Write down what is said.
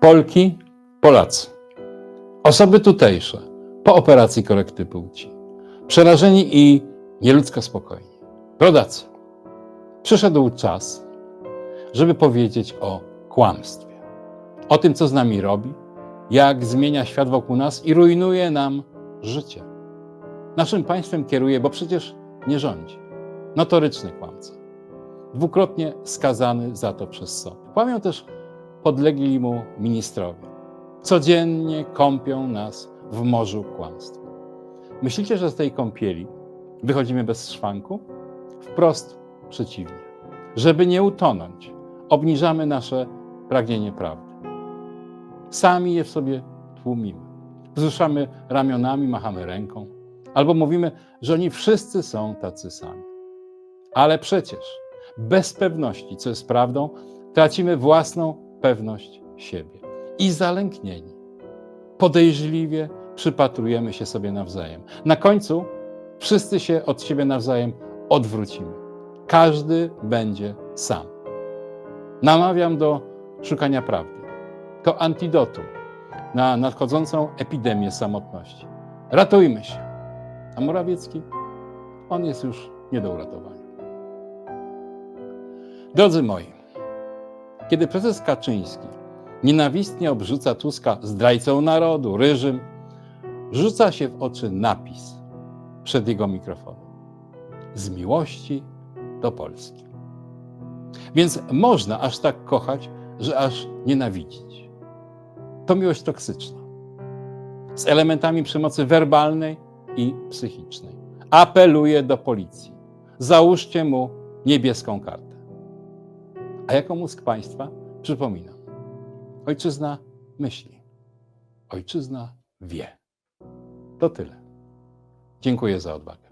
Polki, Polacy, osoby tutejsze po operacji korekty płci, przerażeni i nieludzko spokojni, rodacy. Przyszedł czas, żeby powiedzieć o kłamstwie, o tym, co z nami robi, jak zmienia świat wokół nas i rujnuje nam życie. Naszym państwem kieruje, bo przecież nie rządzi. Notoryczny kłamca. Dwukrotnie skazany za to przez sąd. Kłamią też podlegli mu ministrowie. Codziennie kąpią nas w morzu kłamstwa. Myślicie, że z tej kąpieli wychodzimy bez szwanku? Wprost przeciwnie. Żeby nie utonąć, obniżamy nasze pragnienie prawdy. Sami je w sobie tłumimy. Wzruszamy ramionami, machamy ręką, albo mówimy, że oni wszyscy są tacy sami. Ale przecież bez pewności, co jest prawdą, tracimy własną pewność siebie. I zalęknieni, podejrzliwie przypatrujemy się sobie nawzajem. Na końcu wszyscy się od siebie nawzajem odwrócimy. Każdy będzie sam. Namawiam do szukania prawdy. To antidotum na nadchodzącą epidemię samotności. Ratujmy się. A Morawiecki, on jest już nie do uratowania. Drodzy moi, kiedy prezes Kaczyński nienawistnie obrzuca Tuska zdrajcą narodu, ryżym, rzuca się w oczy napis przed jego mikrofonem. Z miłości do Polski. Więc można aż tak kochać, że aż nienawidzić. To miłość toksyczna. Z elementami przemocy werbalnej i psychicznej. Apeluję do policji. Załóżcie mu niebieską kartę. A jako mózg państwa przypominam. Ojczyzna myśli. Ojczyzna wie. To tyle. Dziękuję za odwagę.